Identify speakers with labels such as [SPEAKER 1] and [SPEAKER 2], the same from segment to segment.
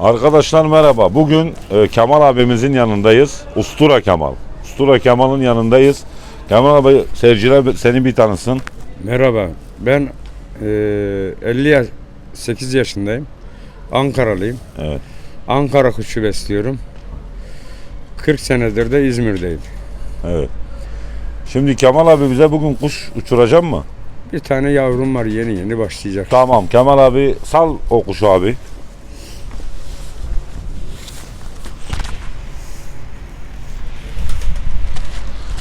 [SPEAKER 1] Arkadaşlar merhaba. Bugün e, Kemal abimizin yanındayız. Ustura Kemal. Ustura Kemal'ın yanındayız. Kemal abi seyirciler seni bir tanısın.
[SPEAKER 2] Merhaba. Ben eee 58 yaşındayım. Ankaralıyım.
[SPEAKER 1] Evet.
[SPEAKER 2] Ankara kuşu besliyorum. 40 senedir de İzmir'deyim.
[SPEAKER 1] Evet. Şimdi Kemal abi bize bugün kuş uçuracak mı?
[SPEAKER 2] Bir tane yavrum var yeni yeni başlayacak.
[SPEAKER 1] Tamam Kemal abi sal o kuşu abi.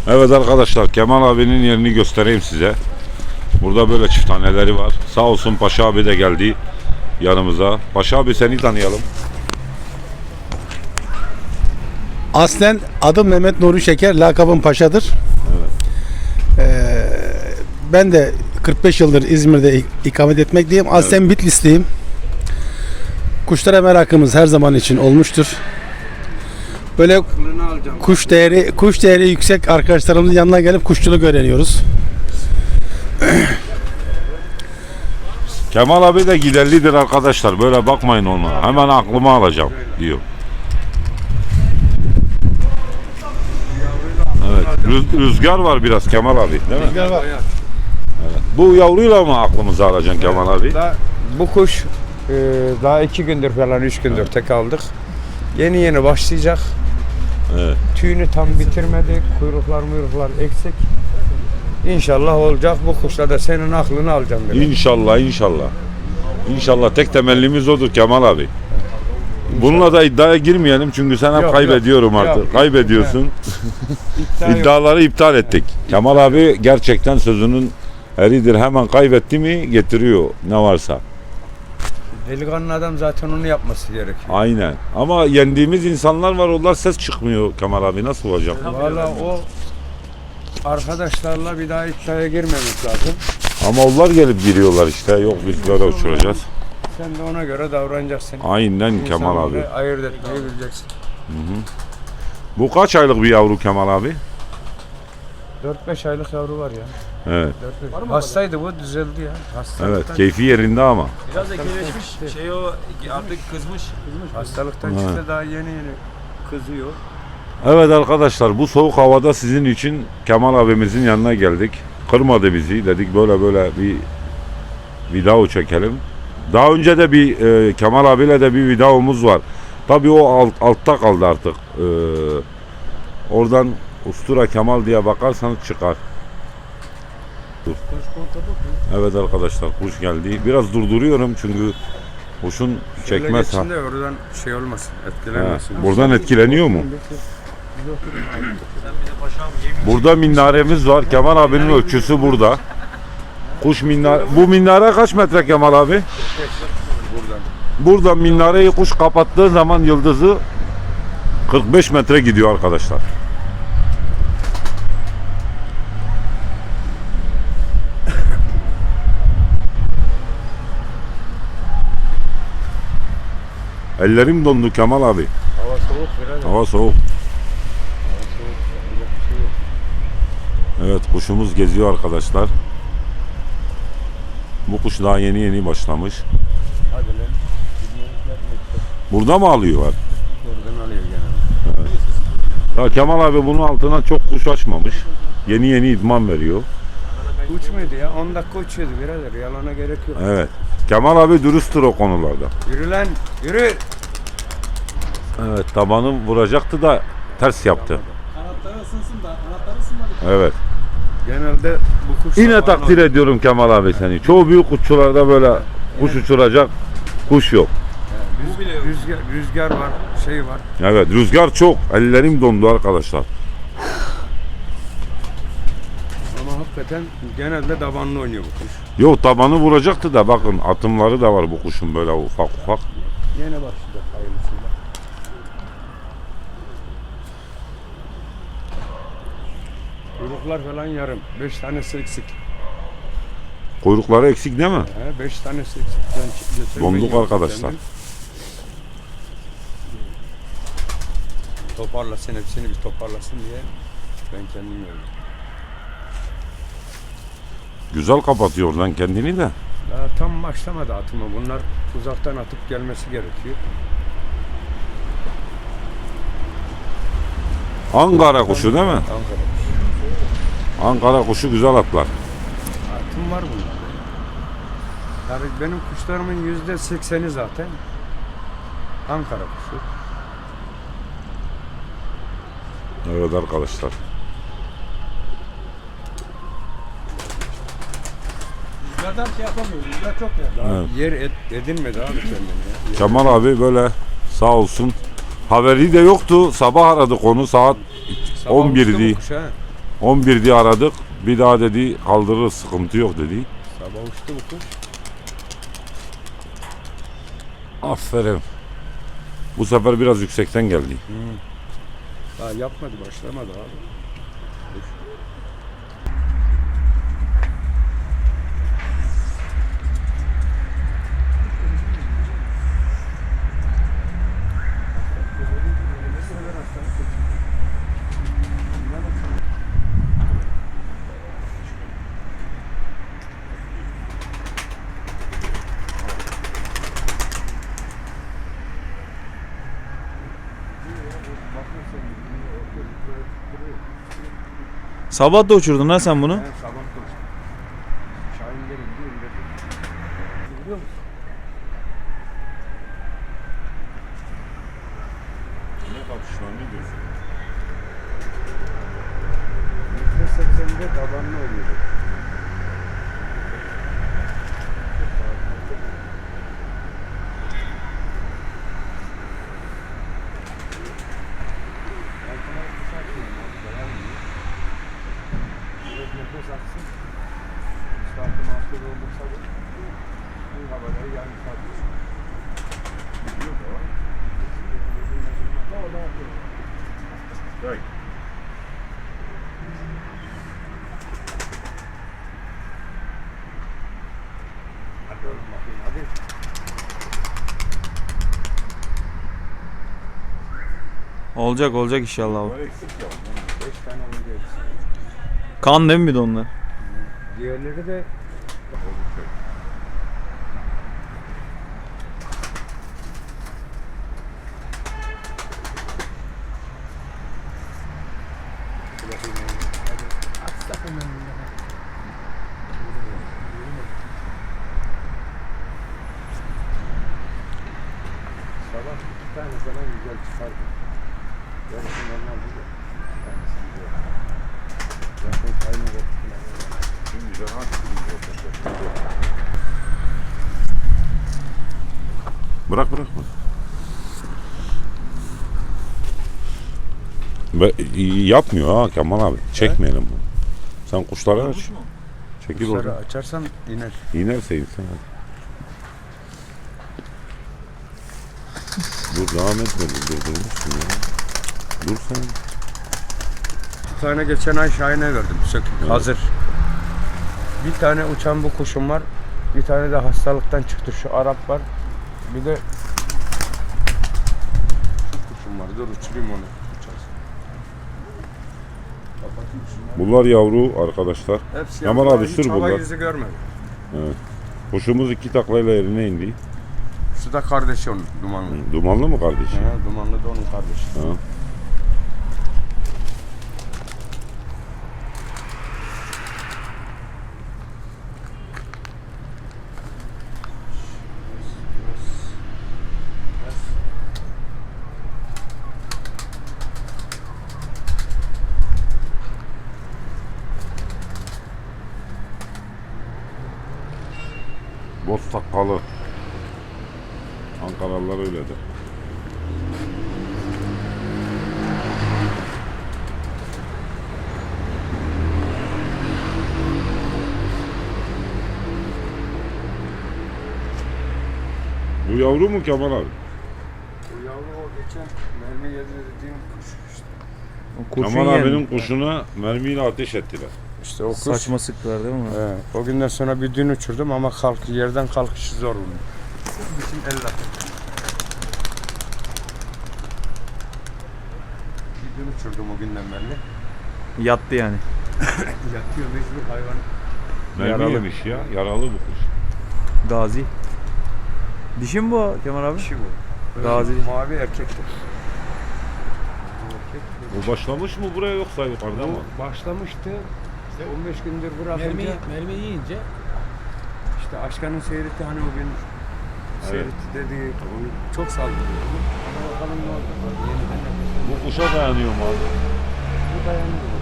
[SPEAKER 1] Evet arkadaşlar Kemal abinin yerini göstereyim size. Burada böyle çift taneleri var. Sağ olsun Paşa abi de geldi yanımıza. Paşa abi seni tanıyalım.
[SPEAKER 3] Aslen adım Mehmet Nuri Şeker, lakabım Paşa'dır. Ee, ben de 45 yıldır İzmir'de ik- ikamet etmekteyim. Aslen Bitlisliyim. Kuşlara merakımız her zaman için olmuştur. Böyle kuş değeri kuş değeri yüksek arkadaşlarımızın yanına gelip kuşçuluk öğreniyoruz.
[SPEAKER 1] Kemal abi de giderlidir arkadaşlar. Böyle bakmayın ona. Hemen aklıma alacağım diyor. Evet. rüz- rüzgar var biraz Kemal abi değil mi? Bu yavruyla mı aklımıza alacaksın Kemal abi?
[SPEAKER 2] Daha, bu kuş eee, daha iki gündür falan üç gündür tek aldık. Yeni yeni başlayacak.
[SPEAKER 1] Evet.
[SPEAKER 2] Tüyünü tam bitirmedi. Kuyruklar muyruklar eksik. İnşallah olacak. Bu kuşla da senin aklını alacağım. dedim.
[SPEAKER 1] İnşallah inşallah. İnşallah tek temellimiz odur Kemal abi. Bununla da iddiaya girmeyelim çünkü sen hep
[SPEAKER 2] Yok,
[SPEAKER 1] kaybediyorum
[SPEAKER 2] yok,
[SPEAKER 1] artık.
[SPEAKER 2] yok.
[SPEAKER 1] Kaybediyorsun.
[SPEAKER 2] İddia yok.
[SPEAKER 1] İddiaları iptal ettik. Kemal abi gerçekten sözünün eridir. Hemen kaybetti mi getiriyor ne varsa.
[SPEAKER 2] Delikanlı adam zaten onu yapması gerekiyor.
[SPEAKER 1] Aynen. Ama yendiğimiz insanlar var. Onlar ses çıkmıyor Kemal abi. Nasıl olacak?
[SPEAKER 2] Valla o arkadaşlarla bir daha iddiaya girmemek lazım.
[SPEAKER 1] Ama onlar gelip giriyorlar işte. Yok biz böyle uçuracağız.
[SPEAKER 2] Sen de ona göre davranacaksın.
[SPEAKER 1] Aynen Kemal abi.
[SPEAKER 2] İnsanları ayırt etmeyi bileceksin.
[SPEAKER 1] Bu kaç aylık bir yavru Kemal abi?
[SPEAKER 2] 4-5 aylık yavru var ya.
[SPEAKER 1] Evet.
[SPEAKER 2] 4-5. Hastaydı bu düzeldi ya. Hastalıktan,
[SPEAKER 1] Evet. Keyfi yerinde ama.
[SPEAKER 4] Biraz da gelişmiş. Şey o artık kızmış.
[SPEAKER 2] hastalıktan
[SPEAKER 1] Ha.
[SPEAKER 2] çıktı daha yeni yeni kızıyor.
[SPEAKER 1] Evet arkadaşlar bu soğuk havada sizin için Kemal abimizin yanına geldik. Kırmadı bizi. Dedik böyle böyle bir video çekelim. Daha önce de bir e, Kemal abiyle de bir videomuz var. Tabii o alt, altta kaldı artık. E, oradan Ustura Kemal diye bakarsanız çıkar. Dur. Evet arkadaşlar kuş geldi. Biraz durduruyorum çünkü kuşun çekmez. Ha.
[SPEAKER 2] oradan şey olmasın, etkilenmesin.
[SPEAKER 1] Buradan etkileniyor mu? Burada minaremiz var. Kemal abinin ölçüsü burada. Kuş minare. Bu minare kaç metre Kemal abi?
[SPEAKER 2] Buradan.
[SPEAKER 1] Burada minareyi kuş kapattığı zaman yıldızı 45 metre gidiyor arkadaşlar. Ellerim dondu Kemal abi.
[SPEAKER 2] Hava soğuk biraz.
[SPEAKER 1] Hava soğuk. Evet kuşumuz geziyor arkadaşlar. Bu kuş daha yeni yeni başlamış.
[SPEAKER 2] Hadi lan.
[SPEAKER 1] Burada mı alıyorlar?
[SPEAKER 2] Oradan alıyor gene.
[SPEAKER 1] Ya Kemal abi bunun altına çok kuş açmamış. Yeni yeni idman veriyor.
[SPEAKER 2] Uçmuyordu ya. 10 dakika uçuyordu birader. Yalana gerek yok.
[SPEAKER 1] Evet. Kemal abi dürüsttür o konularda.
[SPEAKER 2] Yürü lan. Yürü.
[SPEAKER 1] Evet tabanı vuracaktı da ters yaptı.
[SPEAKER 4] Kanatları ısınsın da kanatları ısınmadı.
[SPEAKER 1] Evet.
[SPEAKER 2] Genelde bu kuş
[SPEAKER 1] Yine takdir ediyorum Kemal abi seni. Çoğu büyük kuşçularda böyle kuş uçuracak kuş yok.
[SPEAKER 2] Rüz-
[SPEAKER 4] Bu bile yok.
[SPEAKER 2] Rüzgar, rüzgar var, şey var.
[SPEAKER 1] Evet rüzgar çok. Ellerim dondu arkadaşlar.
[SPEAKER 2] Ama hakikaten genelde dabanlı oynuyor bu kuş.
[SPEAKER 1] Yok tabanı vuracaktı da bakın atımları da var bu kuşun böyle ufak ufak.
[SPEAKER 2] Yine başlayacak hayırlısıyla. Kuyruklar falan yarım. Beş tanesi eksik.
[SPEAKER 1] Kuyrukları eksik değil mi?
[SPEAKER 2] He, beş tanesi eksik. Ben
[SPEAKER 1] Donduk arkadaşlar.
[SPEAKER 2] kendim. Toparlasın hepsini bir toparlasın diye ben kendim öldüm.
[SPEAKER 1] Güzel kapatıyor lan kendini de.
[SPEAKER 2] Daha tam başlamadı atımı. Bunlar uzaktan atıp gelmesi gerekiyor.
[SPEAKER 1] Ankara kuşu değil mi?
[SPEAKER 2] Ankara kuşu.
[SPEAKER 1] Ankara kuşu güzel atlar.
[SPEAKER 2] Atım var bunlar. Yani benim kuşlarımın yüzde sekseni zaten Ankara kuşu.
[SPEAKER 1] Evet arkadaşlar.
[SPEAKER 3] Rüzgardan şey yapamıyoruz. Rüzgar çok ya.
[SPEAKER 2] Daha
[SPEAKER 1] Evet.
[SPEAKER 2] yer et, edinmedi abi kendini ya.
[SPEAKER 1] Kemal abi böyle sağ olsun. Haberi de yoktu. Sabah aradık onu saat
[SPEAKER 2] Sabah
[SPEAKER 1] 11
[SPEAKER 2] uçtu bu
[SPEAKER 1] değil.
[SPEAKER 2] kuş ha.
[SPEAKER 1] 11 diye aradık. Bir daha dedi kaldırır sıkıntı yok dedi.
[SPEAKER 2] Sabah uçtu bu kuş.
[SPEAKER 1] Aferin. Bu sefer biraz yüksekten geldi.
[SPEAKER 2] Daha yapmadı başlamadı abi.
[SPEAKER 4] Sabah da uçurdun ha sen bunu.
[SPEAKER 2] Ben sabah da uçtum. Şahinlerin bir indirdim. Biliyor musun?
[SPEAKER 1] Ne kapışma ne diyorsun?
[SPEAKER 2] Yüzde sekseninde tabanlı oluyordu. Nefes atsın. Startı mahsul olursa da bu havaları Yok o. O da.
[SPEAKER 1] Bek.
[SPEAKER 2] Hadi oğlum bakayım hadi.
[SPEAKER 4] Olacak olacak inşallah.
[SPEAKER 1] eksik ya.
[SPEAKER 2] Beş tane oyuncu eksik.
[SPEAKER 4] Kan değil mi bir de onlar?
[SPEAKER 2] Diğerleri de Sabah iki tane falan güzel çıkardı. Değil de. bir tanesini diyor. Zaten çayını korktular.
[SPEAKER 1] Şimdi de Bırak bırak bırak. Ve yapmıyor ha Kemal abi. Çekmeyelim bunu. Sen kuşları aç. Çekil
[SPEAKER 2] Kuşları
[SPEAKER 1] oradan.
[SPEAKER 2] açarsan iner.
[SPEAKER 1] İnerse insan hadi. Dur devam etme. Dur durdurmuşsun ya. Dur sen.
[SPEAKER 2] Bir tane geçen ay Şahin'e verdim. Sökük hazır. Bir tane uçan bu kuşum var. Bir tane de hastalıktan çıktı şu Arap var. Bir de şu kuşum var. Dur uçurayım onu.
[SPEAKER 1] Bunlar yavru arkadaşlar.
[SPEAKER 2] Hepsi
[SPEAKER 1] Yaman abi sür buradan.
[SPEAKER 2] yüzü görmedi.
[SPEAKER 1] Kuşumuz iki taklayla yerine indi.
[SPEAKER 2] Şu da kardeşi onun dumanlı.
[SPEAKER 1] Dumanlı mı kardeşim?
[SPEAKER 2] Ha, dumanlı da onun kardeşi.
[SPEAKER 1] Ha. Bu yavru mu Kemal abi?
[SPEAKER 2] Bu yavru o geçen mermi yedirdiğim kuş işte.
[SPEAKER 4] O kurşun
[SPEAKER 1] Kemal
[SPEAKER 4] yendi.
[SPEAKER 1] abinin kuşuna mermiyle ateş ettiler.
[SPEAKER 2] İşte o kuş.
[SPEAKER 4] Saçma sıktılar değil mi?
[SPEAKER 2] He, o günden sonra bir dün uçurdum ama kalk yerden kalkışı zor oldu. Bütün el atı. Bir dün uçurdum o günden beri.
[SPEAKER 4] Yattı yani.
[SPEAKER 2] Yatıyor mecbur hayvan.
[SPEAKER 1] Mermi
[SPEAKER 4] Yaralı.
[SPEAKER 1] yemiş ya. Yaralı bu kuş.
[SPEAKER 4] Gazi. Dişi mi bu Kemal abi?
[SPEAKER 2] Dişi bu.
[SPEAKER 4] Gazi.
[SPEAKER 2] Mavi erkektir.
[SPEAKER 1] O başlamış mı buraya yoksa yukarıda mı?
[SPEAKER 2] Başlamıştı. İşte 15 gündür bırakınca
[SPEAKER 3] mermi yiyince
[SPEAKER 2] işte Aşkan'ın seyreti hani o gün seyreti dediği onu çok saldırıyor. Ama bakalım ne nefes
[SPEAKER 1] Bu kuşa dayanıyor mu abi?
[SPEAKER 2] Bu dayanıyor.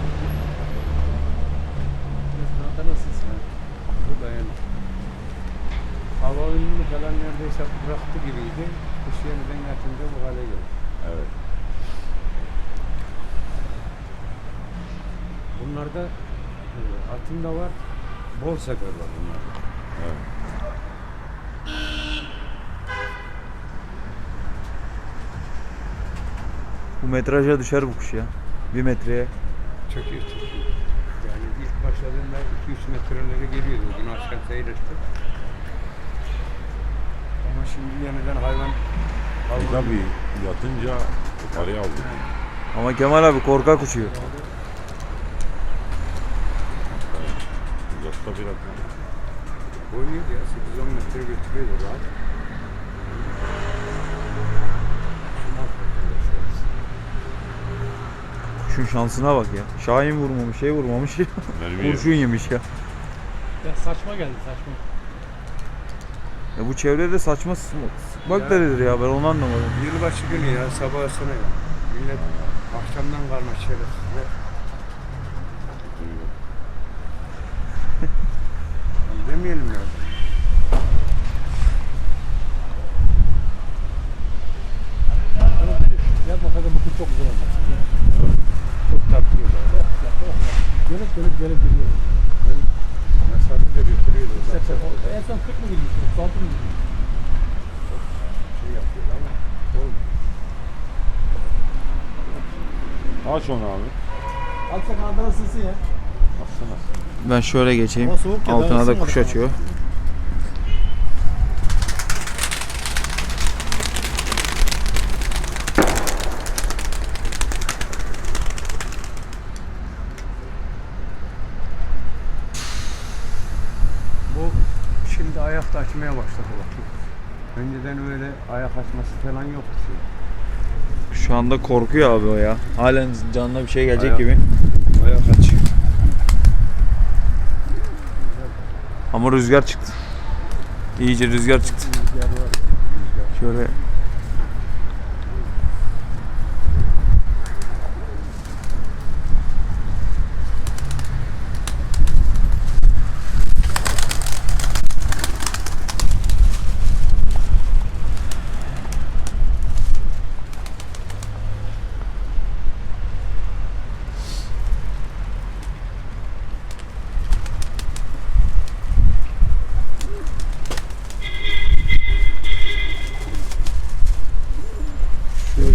[SPEAKER 2] Bu dayanıyor. Önünü falan neredeyse bıraktı gibiydi. Kuş yeniden yatınca bu hale geldi.
[SPEAKER 1] Evet.
[SPEAKER 2] Bunlarda e, altında var, bol sefer var bunlarda.
[SPEAKER 1] Evet.
[SPEAKER 4] Bu metraja düşer bu kuş ya. Bir metreye.
[SPEAKER 2] Çekiyor çekiyor. Yani ilk başladığında 2-3 metrelere geliyordu. Bugün aşağı seyretti. Ama şimdi yeniden hayvan
[SPEAKER 1] Burada bir yatınca yukarıya aldı.
[SPEAKER 4] Ama Kemal abi korkak uçuyor.
[SPEAKER 1] Yatta biraz.
[SPEAKER 2] oynuyordu ya 8-10 metre götürüyordu rahat.
[SPEAKER 4] Kuşun şansına bak ya. Şahin vurmamış, şey vurmamış.
[SPEAKER 1] Mermi
[SPEAKER 4] Kurşun yemiş ya.
[SPEAKER 3] ya saçma geldi saçma.
[SPEAKER 4] Ya bu çevrede saçma sıkmak, sıkmak
[SPEAKER 2] Ya.
[SPEAKER 4] da nedir ya ben onu anlamadım.
[SPEAKER 2] Yılbaşı günü ya sabahsına ya. Millet akşamdan kalma şerefsizler. Yani Demeyelim ya.
[SPEAKER 3] Yapma kadın bu kız çok güzel olacak.
[SPEAKER 2] Çok tatlı oluyor.
[SPEAKER 3] Gelip gelip gelip geliyor.
[SPEAKER 2] Mesafe de götürüyordu. Zaten
[SPEAKER 3] En son 40 mı gidiyorsun? 36 mı gidiyorsun?
[SPEAKER 2] şey yapıyor ama olmuyor.
[SPEAKER 1] Aç onu abi.
[SPEAKER 3] Altta kanadına ısınsın ya.
[SPEAKER 1] Atsana.
[SPEAKER 4] Ben şöyle geçeyim.
[SPEAKER 3] Ya,
[SPEAKER 4] Altına da kuş açıyor.
[SPEAKER 2] Bu şimdi ayakta açmaya başladı bak. Önceden öyle ayak açması falan yoktu. Şey.
[SPEAKER 4] Şu anda korkuyor abi o ya. Halen canına bir şey gelecek
[SPEAKER 2] Ayak-
[SPEAKER 4] gibi.
[SPEAKER 2] Ayak açıyor.
[SPEAKER 4] Ama rüzgar çıktı. İyice rüzgar çıktı. Şöyle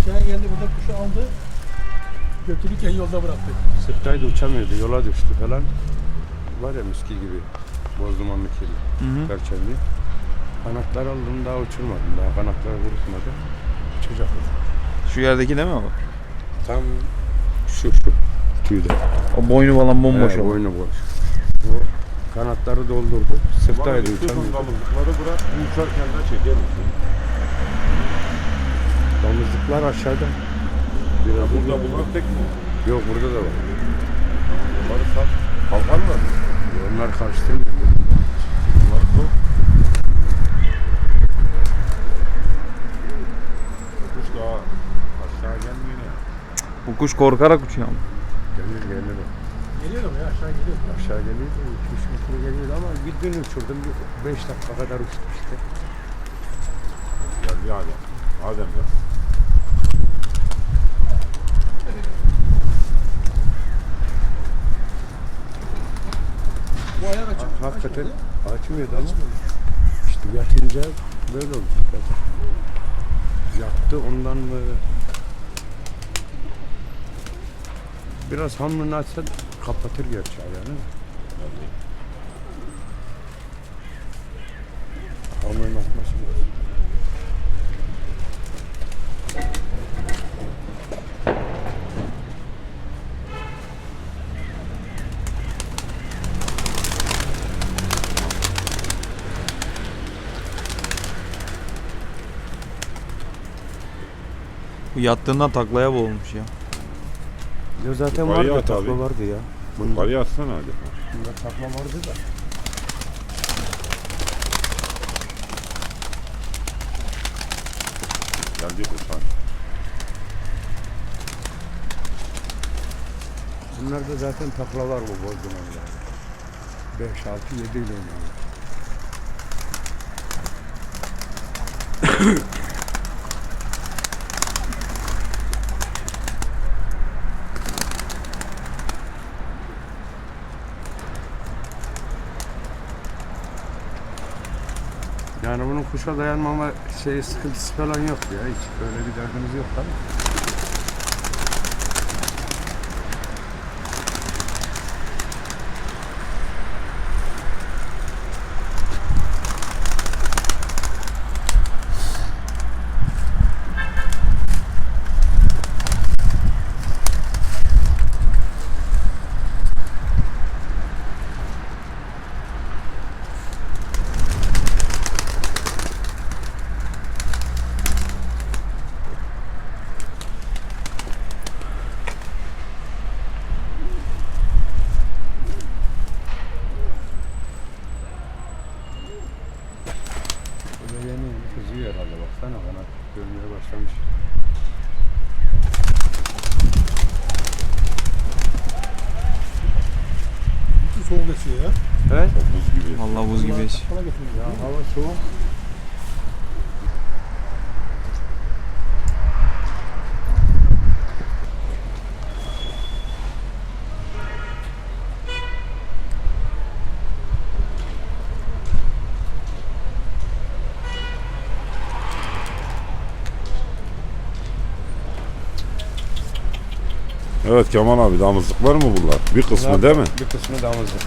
[SPEAKER 3] Şahin geldi burada kuşu aldı. Götürürken yolda bıraktı.
[SPEAKER 2] Sırtaydı uçamıyordu. Yola düştü falan. Var ya miski gibi.
[SPEAKER 4] Hı hı.
[SPEAKER 2] Perçemli. Kanatlar aldım daha uçurmadım. Daha kanatları vurutmadı. Uçacak.
[SPEAKER 4] şu yerdeki değil mi abi?
[SPEAKER 2] Tam şu şu. Tüyde.
[SPEAKER 4] O boynu falan bomboş
[SPEAKER 2] He,
[SPEAKER 4] oldu.
[SPEAKER 2] boynu boş. Bu kanatları doldurdu. Sırtaydı
[SPEAKER 1] Bütün
[SPEAKER 2] uçamıyordu.
[SPEAKER 1] damızlıkları bırak. Uçarken de çeker misin?
[SPEAKER 2] Damızlıklar aşağıda. Biraz
[SPEAKER 1] Ya burada bunlar tek mi?
[SPEAKER 2] Yok burada da var.
[SPEAKER 1] Bunları sat. Kalkar mı?
[SPEAKER 2] Onlar karıştırmıyor.
[SPEAKER 1] Bunları sok. Kuş daha aşağı gelmiyor ya.
[SPEAKER 4] Bu kuş korkarak uçuyor ama.
[SPEAKER 2] Gelir gelir.
[SPEAKER 3] Geliyor mu ya aşağı geliyor.
[SPEAKER 2] Aşağı geliyor. 2-3 metre geliyor ama bir gün uçurdum. 5 dakika kadar uçtu işte.
[SPEAKER 1] Geldi Adem. Adem gel.
[SPEAKER 3] Bu ayak açık.
[SPEAKER 2] Ha- Hakikaten açmıyordu ama işte yatınca böyle oldu. Yattı ondan mı biraz hamlını açsa kapatır gerçi ayağını. Hamlını atması lazım.
[SPEAKER 4] Bu yattığından taklaya boğulmuş ya.
[SPEAKER 2] Ya zaten
[SPEAKER 1] Yukarıya
[SPEAKER 2] vardı
[SPEAKER 1] at abi.
[SPEAKER 2] takla vardı ya. Bunda,
[SPEAKER 1] Yukarıya atsana hadi.
[SPEAKER 2] bunda takla vardı da.
[SPEAKER 1] Geldi kuşan.
[SPEAKER 2] Bunlarda zaten takla var bu bozdumanlarda. 5, 6, 7 ile oynuyorlar. Yani bunun kuşa dayanmama şey sıkıntısı falan yok ya hiç öyle bir derdimiz yok tabii. Böyle yeni yeni kızıyor herhalde baksana kanat görmeye başlamış.
[SPEAKER 3] Soğuk esiyor ya.
[SPEAKER 2] Evet.
[SPEAKER 1] Buz gibi.
[SPEAKER 4] Vallahi buz hiç.
[SPEAKER 2] Ya hava soğuk.
[SPEAKER 1] Evet Kemal abi damızlık var mı bunlar? Bir kısmı
[SPEAKER 2] Bunlar
[SPEAKER 1] değil mi?
[SPEAKER 2] Bir kısmı damızlık.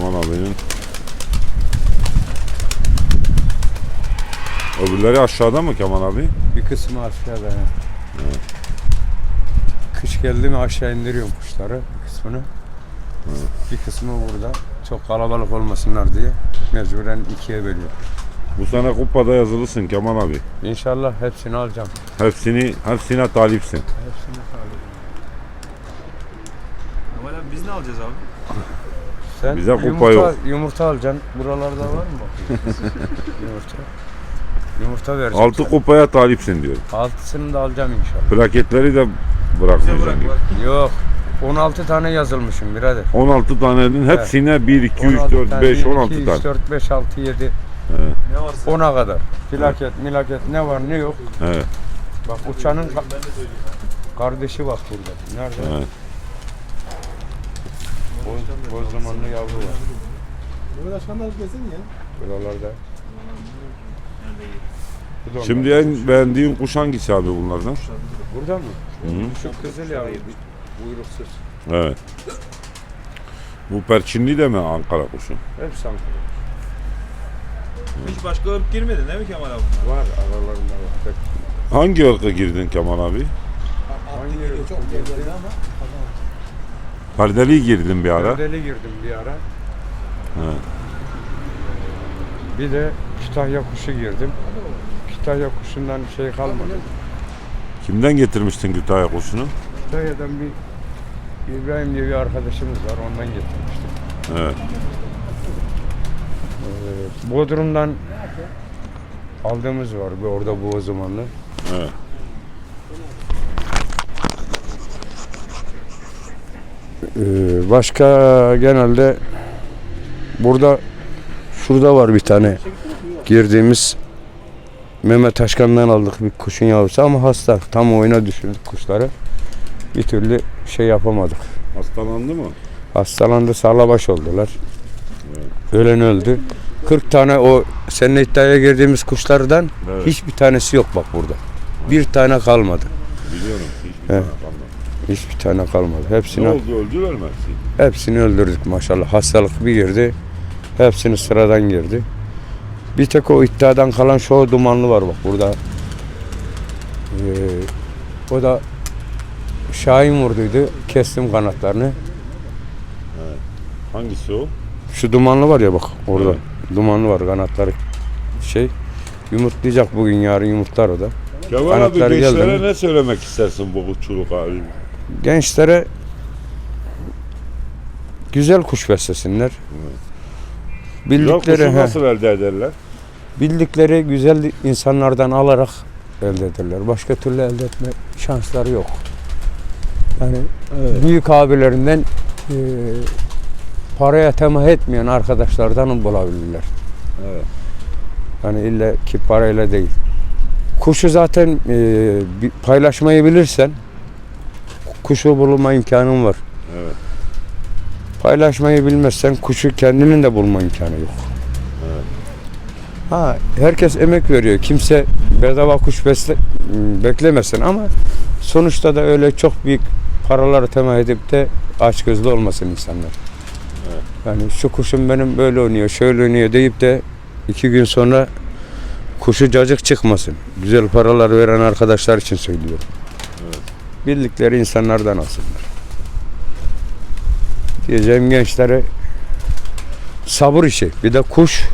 [SPEAKER 1] Kemal abinin. Öbürleri aşağıda mı Kemal abi?
[SPEAKER 2] Bir kısmı aşağıda. ya. Kış geldi mi aşağı indiriyorum kuşları bir kısmını. Bir kısmı burada. Çok kalabalık olmasınlar diye mecburen ikiye bölüyorum.
[SPEAKER 1] Bu sene kupada yazılısın Kemal abi.
[SPEAKER 2] İnşallah hepsini alacağım.
[SPEAKER 1] Hepsini, hepsine talipsin.
[SPEAKER 2] Hepsini sağlayacağım.
[SPEAKER 4] Kemal abi biz ne alacağız abi?
[SPEAKER 2] Sen
[SPEAKER 1] Bize kupa
[SPEAKER 2] yumurta,
[SPEAKER 1] yok.
[SPEAKER 2] Yumurta alacaksın. Buralarda var mı bakayım? yumurta. Yumurta vereceğim.
[SPEAKER 1] Altı
[SPEAKER 2] sana.
[SPEAKER 1] kupaya talipsin diyor.
[SPEAKER 2] Altısını da alacağım inşallah.
[SPEAKER 1] Plaketleri de
[SPEAKER 4] Bize
[SPEAKER 1] bırakmayacağım
[SPEAKER 4] bırak bak.
[SPEAKER 2] Yok. 16 tane yazılmışım birader.
[SPEAKER 1] 16 tanenin hepsine 1, 2, 3,
[SPEAKER 2] 16
[SPEAKER 1] 4,
[SPEAKER 2] tane,
[SPEAKER 1] 5,
[SPEAKER 2] 1,
[SPEAKER 1] 16
[SPEAKER 2] 2,
[SPEAKER 1] tane.
[SPEAKER 2] 3, 4, 5, 6, 7.
[SPEAKER 4] Ne varsa.
[SPEAKER 2] 10'a kadar. Plaket, milaket ne var ne yok.
[SPEAKER 1] Evet,
[SPEAKER 2] Bak uçanın ka- kardeşi bak burada. Nerede?
[SPEAKER 1] evet.
[SPEAKER 2] Boz, boz zamanlı yavru var.
[SPEAKER 3] Mehmet Aşkan'da gezin ya.
[SPEAKER 2] Buralarda. Bu da onlar.
[SPEAKER 1] Şimdi en beğendiğin kuş hangisi abi bunlardan?
[SPEAKER 2] Burada mı?
[SPEAKER 1] Hı -hı.
[SPEAKER 2] Şu kızıl yavru. Buyruksuz.
[SPEAKER 1] Evet. Bu perçinli de mi Ankara kuşu?
[SPEAKER 2] Hepsi Ankara.
[SPEAKER 4] Hiç başka ırk girmedi değil mi Kemal abi?
[SPEAKER 2] Var aralarında var. Tek
[SPEAKER 1] Hangi ırka girdin Kemal abi?
[SPEAKER 2] Hangi?
[SPEAKER 3] Çok gezdi ama.
[SPEAKER 1] Perdeli girdin bir ara.
[SPEAKER 2] Perdeli girdim bir ara.
[SPEAKER 1] Evet.
[SPEAKER 2] Bir de Kütahya kuşu girdim. Kütahya kuşundan şey kalmadı.
[SPEAKER 1] Kimden getirmiştin Kütahya kuşunu?
[SPEAKER 2] Kütahya'dan bir İbrahim diye bir arkadaşımız var. Ondan getirmiştim.
[SPEAKER 1] Evet.
[SPEAKER 2] Ee, Bodrum'dan aldığımız var. Bir orada bu o zamanlı.
[SPEAKER 1] Evet.
[SPEAKER 2] Başka genelde burada şurada var bir tane girdiğimiz Mehmet Taşkan'dan aldık bir kuşun yavrusu ama hasta. Tam oyuna düşürdük kuşları. Bir türlü şey yapamadık.
[SPEAKER 1] Hastalandı mı?
[SPEAKER 2] Hastalandı sağlabaş oldular. Ölen öldü. 40 tane o seninle iddiaya girdiğimiz kuşlardan
[SPEAKER 1] Evet.
[SPEAKER 2] hiçbir tanesi yok bak burada. Bir tane kalmadı.
[SPEAKER 1] Biliyorum. Hiçbir
[SPEAKER 2] Evet.
[SPEAKER 1] tane kalmadı.
[SPEAKER 2] Hiçbir tane kalmadı. Hepsini
[SPEAKER 1] Ne oldu? Öldüler mi hepsi?
[SPEAKER 2] hepsini öldürdük maşallah. Hastalık bir girdi. Hepsini sıradan girdi. Bir tek o iddiadan kalan şu dumanlı var bak burada. Ee, o da Şahin vurduydu. Kestim kanatlarını.
[SPEAKER 1] Hangisi o?
[SPEAKER 2] Şu dumanlı var ya bak orada.
[SPEAKER 1] Evet.
[SPEAKER 2] Dumanlı var kanatları şey. Yumurtlayacak bugün yarın yumurtlar o da.
[SPEAKER 1] Kemal
[SPEAKER 2] Kanatları
[SPEAKER 1] abi gençlere
[SPEAKER 2] mi?
[SPEAKER 1] ne söylemek istersin bu kuşçuluk abi?
[SPEAKER 2] Gençlere güzel kuş beslesinler.
[SPEAKER 1] Güzel
[SPEAKER 2] Bildikleri,
[SPEAKER 1] kuşu
[SPEAKER 2] he,
[SPEAKER 1] nasıl elde ederler?
[SPEAKER 2] bildikleri güzel insanlardan alarak elde ederler. Başka türlü elde etme şansları yok. Yani büyük abilerinden e, paraya temah etmeyen arkadaşlardan bulabilirler.
[SPEAKER 1] Evet.
[SPEAKER 2] Yani illa ki parayla değil. Kuşu zaten e, paylaşmayı bilirsen kuşu bulma imkanın var.
[SPEAKER 1] Evet.
[SPEAKER 2] Paylaşmayı bilmezsen kuşu kendinin de bulma imkanı yok. Ha, herkes emek veriyor. Kimse bedava kuş besle, beklemesin ama sonuçta da öyle çok büyük paraları temah edip de aç gözlü olmasın insanlar.
[SPEAKER 1] Evet.
[SPEAKER 2] Yani şu kuşum benim böyle oynuyor, şöyle oynuyor deyip de iki gün sonra kuşu cacık çıkmasın. Güzel paralar veren arkadaşlar için söylüyorum. Bildikleri insanlardan alsınlar. Diyeceğim gençlere sabır işi. Bir de kuş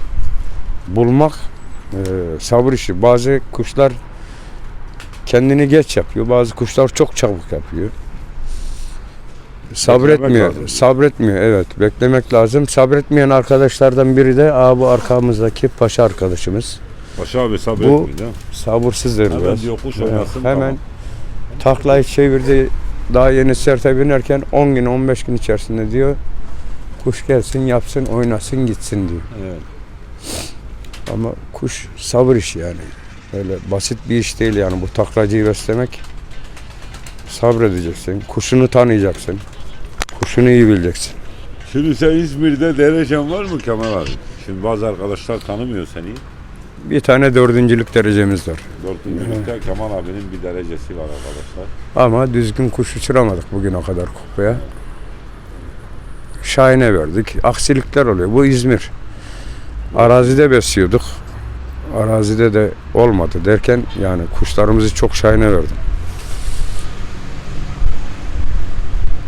[SPEAKER 2] bulmak e, sabır işi. Bazı kuşlar kendini geç yapıyor. Bazı kuşlar çok çabuk yapıyor. Sabretmiyor.
[SPEAKER 1] lazım.
[SPEAKER 2] Sabretmiyor evet. Beklemek lazım. Sabretmeyen arkadaşlardan biri de aa, bu arkamızdaki paşa arkadaşımız.
[SPEAKER 1] Paşa abi sabretmiyor mi?
[SPEAKER 2] Sabırsızdır
[SPEAKER 1] Hemen
[SPEAKER 2] biraz.
[SPEAKER 1] diyor kuş oynasın.
[SPEAKER 2] Hemen
[SPEAKER 1] tamam.
[SPEAKER 2] Taklayı çevirdi. Daha yeni serte binerken 10 gün 15 gün içerisinde diyor kuş gelsin yapsın oynasın gitsin diyor.
[SPEAKER 1] Evet.
[SPEAKER 2] Ama kuş sabır işi yani. Öyle basit bir iş değil yani bu taklacıyı beslemek. Sabredeceksin. Kuşunu tanıyacaksın. Kuşunu iyi bileceksin.
[SPEAKER 1] Şimdi sen İzmir'de derecen var mı Kemal abi? Şimdi bazı arkadaşlar tanımıyor seni.
[SPEAKER 2] Bir tane dördüncülük derecemiz var.
[SPEAKER 1] Dördüncülükte Kemal abinin bir derecesi var arkadaşlar.
[SPEAKER 2] Ama düzgün kuş uçuramadık bugüne kadar kupaya. Şahin'e verdik. Aksilikler oluyor. Bu İzmir. Arazide besliyorduk. Arazide de olmadı derken yani kuşlarımızı çok Şahin'e verdim.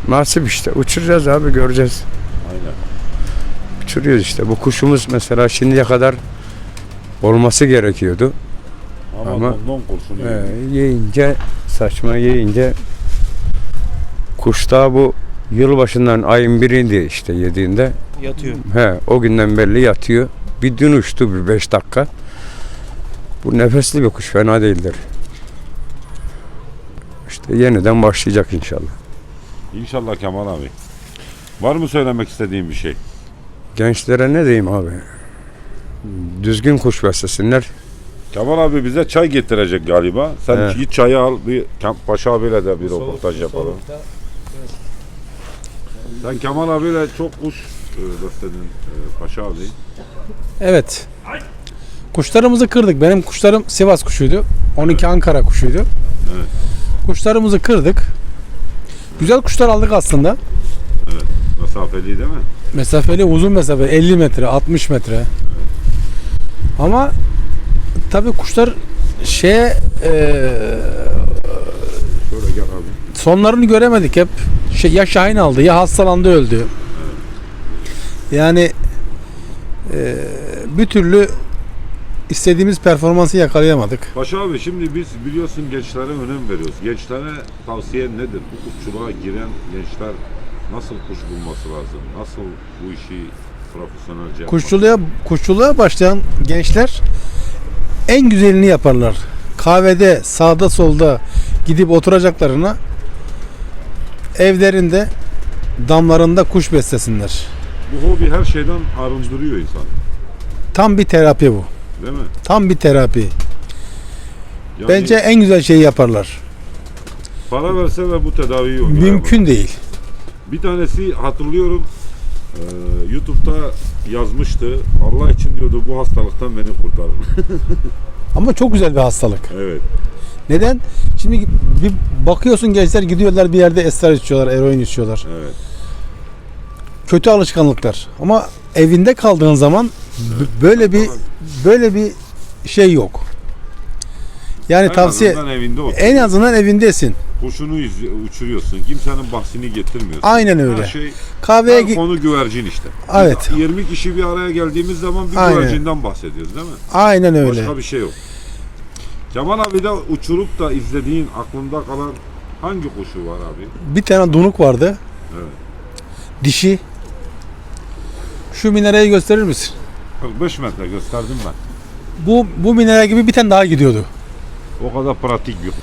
[SPEAKER 2] Nasip işte. Uçuracağız abi göreceğiz.
[SPEAKER 1] Aynen.
[SPEAKER 2] Uçuruyoruz işte. Bu kuşumuz mesela şimdiye kadar olması gerekiyordu.
[SPEAKER 1] Ama,
[SPEAKER 2] Ama-
[SPEAKER 1] ondan kurşunu
[SPEAKER 2] Ee, yiyince saçma yiyince kuş daha bu yılbaşından ayın biriydi işte yediğinde.
[SPEAKER 4] Yatıyor.
[SPEAKER 2] He, o günden belli yatıyor. Bir dün uçtu bir beş dakika. Bu nefesli bir kuş fena değildir. İşte yeniden başlayacak inşallah.
[SPEAKER 1] İnşallah Kemal abi. Var mı söylemek istediğin bir şey?
[SPEAKER 2] Gençlere ne diyeyim abi? Düzgün kuş beslesinler.
[SPEAKER 1] Kemal abi bize çay getirecek galiba. Sen
[SPEAKER 2] Evet.
[SPEAKER 1] git çayı al. Bir Kem- Paşa abiyle de bir röportaj yapalım. Sen Kemal abiyle çok kuş e, besledin e, Paşa abi.
[SPEAKER 3] Evet. Kuşlarımızı kırdık. Benim kuşlarım Sivas kuşuydu. 12 Ankara kuşuydu.
[SPEAKER 1] Evet.
[SPEAKER 3] Kuşlarımızı kırdık. Güzel kuşlar aldık aslında.
[SPEAKER 1] Mesafeli değil mi?
[SPEAKER 3] Mesafeli uzun mesafe 50 metre 60 metre. Ama tabii kuşlar şeye eee,
[SPEAKER 1] Şöyle gel abi.
[SPEAKER 3] sonlarını göremedik hep. Şey, ya Şahin aldı ya hastalandı öldü. Yani eee, bir türlü istediğimiz performansı yakalayamadık.
[SPEAKER 1] Paşa abi şimdi biz biliyorsun gençlere önem veriyoruz. Gençlere tavsiye nedir? Bu kuşçuluğa giren gençler nasıl kuş bulması lazım? Nasıl bu işi profesyonelce?
[SPEAKER 3] Kuşçuluğa, kuşçuluğa başlayan gençler en güzelini yaparlar. Kahvede sağda solda gidip oturacaklarına evlerinde damlarında kuş beslesinler.
[SPEAKER 1] Bu hobi her şeyden arındırıyor insanı.
[SPEAKER 3] Tam bir terapi bu.
[SPEAKER 1] Değil mi?
[SPEAKER 3] Tam bir terapi.
[SPEAKER 1] Yani
[SPEAKER 3] Bence en güzel şeyi yaparlar.
[SPEAKER 1] para verse ve bu tedaviyi.
[SPEAKER 3] Mümkün değil.
[SPEAKER 1] Bir tanesi hatırlıyorum e, YouTube'da yazmıştı. Allah için diyordu bu hastalıktan beni kurtarın.
[SPEAKER 3] Ama çok güzel bir hastalık.
[SPEAKER 1] evet.
[SPEAKER 3] Neden? Şimdi bir bakıyorsun gençler gidiyorlar bir yerde esrar içiyorlar, eroin içiyorlar.
[SPEAKER 1] Evet.
[SPEAKER 3] Kötü alışkanlıklar. Ama evinde kaldığın zaman b- böyle bir böyle bir şey yok. Yani
[SPEAKER 1] En
[SPEAKER 3] tavsiye
[SPEAKER 1] azından evinde otur.
[SPEAKER 3] en azından evindesin.
[SPEAKER 1] Kuşunu uçuruyorsun. Kimsenin bahsini getirmiyorsun.
[SPEAKER 3] Aynen öyle.
[SPEAKER 1] Her şey
[SPEAKER 3] Kahveye
[SPEAKER 1] her konu güvercin işte.
[SPEAKER 3] Evet.
[SPEAKER 1] 20 kişi bir araya geldiğimiz zaman bir
[SPEAKER 3] Aynen.
[SPEAKER 1] güvercinden bahsediyoruz değil mi?
[SPEAKER 3] Aynen öyle.
[SPEAKER 1] Başka bir şey yok. Kemal abi de uçurup da izlediğin aklında kalan hangi kuşu var abi?
[SPEAKER 3] Bir tane donuk vardı.
[SPEAKER 1] Evet.
[SPEAKER 3] Dişi. Şu minareyi gösterir misin?
[SPEAKER 1] 45 metre gösterdim ben.
[SPEAKER 3] Bu bu minare gibi bir tane daha gidiyordu.
[SPEAKER 1] O kadar pratik bir kuş.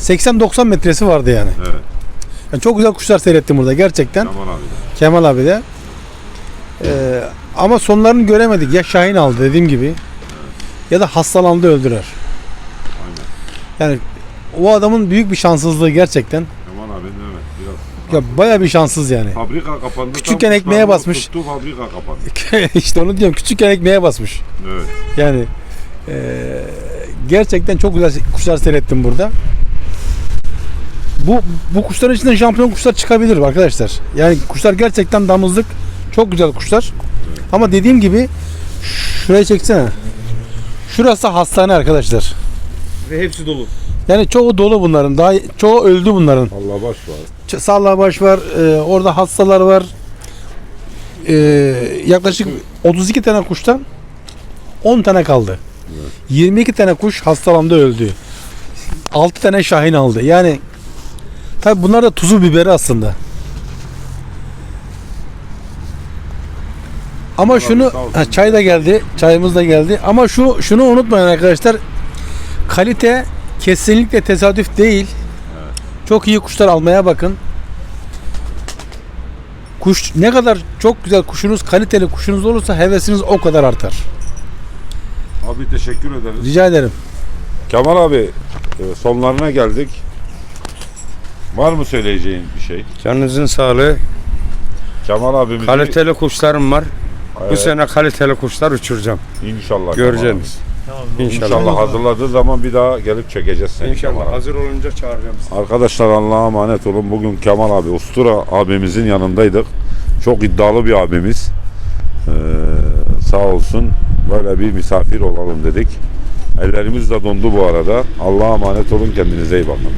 [SPEAKER 3] 80-90 metresi vardı yani.
[SPEAKER 1] Evet.
[SPEAKER 3] Yani çok güzel kuşlar seyrettim burada gerçekten.
[SPEAKER 1] Kemal abi de.
[SPEAKER 3] Kemal abi de. Ee, ama sonlarını göremedik. Ya Şahin aldı dediğim gibi. Ya da hastalandı öldürer.
[SPEAKER 1] Aynen.
[SPEAKER 3] Yani o adamın büyük bir şanssızlığı gerçekten.
[SPEAKER 1] Kemal abinin evet biraz.
[SPEAKER 3] Ya baya bir şanssız yani.
[SPEAKER 1] Fabrika kapandı.
[SPEAKER 3] Küçükken ekmeğe basmış.
[SPEAKER 1] Tuttu fabrika kapandı.
[SPEAKER 3] işte onu diyorum. Küçükken ekmeğe basmış.
[SPEAKER 1] Evet.
[SPEAKER 3] Yani eee, gerçekten çok güzel kuşlar seyrettim burada. Bu bu kuşların içinden şampiyon kuşlar çıkabilir arkadaşlar. Yani kuşlar gerçekten damızlık. Çok güzel kuşlar. Ama dediğim gibi şuraya çeksene. Şurası hastane arkadaşlar.
[SPEAKER 4] Ve hepsi dolu.
[SPEAKER 3] Yani çoğu dolu bunların. Daha çoğu öldü bunların.
[SPEAKER 1] Allah baş var.
[SPEAKER 3] Ç- Sallabaş var. eee, orada hastalar var. Eee, yaklaşık 32 tane kuştan 10 tane kaldı. 22 tane kuş hastalandı öldü. 6 tane şahin aldı. Yani tabi bunlar da tuzu biberi aslında. Ama şunu
[SPEAKER 1] sağ olsun.
[SPEAKER 3] ha, çay da geldi. Çayımız da geldi. Ama şu şunu unutmayın arkadaşlar. Kalite kesinlikle tesadüf değil. Çok iyi kuşlar almaya bakın. Kuş ne kadar çok güzel kuşunuz, kaliteli kuşunuz olursa hevesiniz o kadar artar.
[SPEAKER 1] Abi teşekkür ederiz.
[SPEAKER 3] Rica ederim.
[SPEAKER 1] Kemal abi e, sonlarına geldik. Var mı söyleyeceğin bir şey?
[SPEAKER 2] Canınızın sağlığı.
[SPEAKER 1] Kemal abimizi
[SPEAKER 2] Kaliteli kuşlarım var. Bu
[SPEAKER 1] Evet,
[SPEAKER 2] sene kaliteli kuşlar uçuracağım.
[SPEAKER 1] inşallah.
[SPEAKER 4] Tamam.
[SPEAKER 1] abi.
[SPEAKER 2] İnşallah.
[SPEAKER 1] İnşallah hazırladığı zaman bir daha gelip çekeceğiz seni. Kemal
[SPEAKER 2] İnşallah
[SPEAKER 1] abi.
[SPEAKER 2] hazır olunca çağıracağım sizi.
[SPEAKER 1] Arkadaşlar Allah'a emanet olun. Bugün Kemal abi, Ustura abimizin yanındaydık. Çok iddialı bir abimiz. Ee, sağ olsun böyle bir misafir olalım dedik. Ellerimiz de dondu bu arada. Allah'a emanet olun. Kendinize iyi bakın.